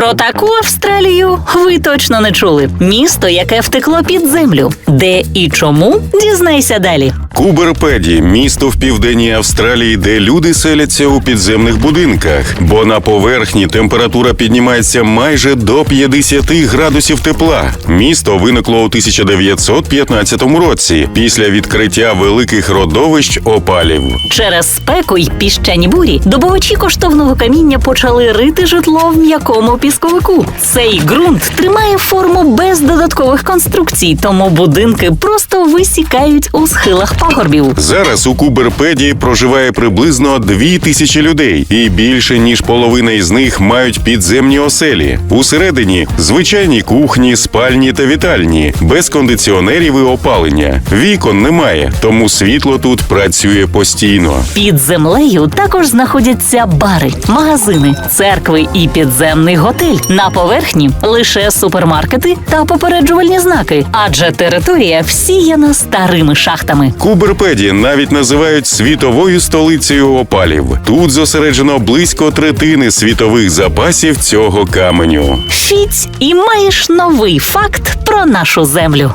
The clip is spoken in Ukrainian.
Про таку Австралію ви точно не чули. Місто, яке втекло під землю. Де і чому? Дізнайся далі. Куберпеді місто в південній Австралії, де люди селяться у підземних будинках, бо на поверхні температура піднімається майже до 50 градусів тепла. Місто виникло у 1915 році після відкриття великих родовищ опалів. Через спеку й піщані бурі добувачі коштовного каміння почали рити житло в м'якому пісковику. Цей ґрунт тримає форму без додаткових конструкцій, тому будинки просто висікають у схилах пагорбів. Зараз у Куберпеді проживає приблизно дві тисячі людей, і більше ніж половина із них мають підземні оселі. Усередині звичайні кухні, спальні та вітальні, без кондиціонерів і опалення. Вікон немає, тому світло тут працює постійно. Під землею також знаходяться бари, магазини, церкви і підземний готель. На поверхні лише супермаркети та попереджувальні знаки, адже територія всіяна старими шахтами. Куберпеді навіть називають світовою столицею опалів. Тут зосереджено близько третини світових запасів цього каменю. Фіть і маєш новий факт про нашу землю.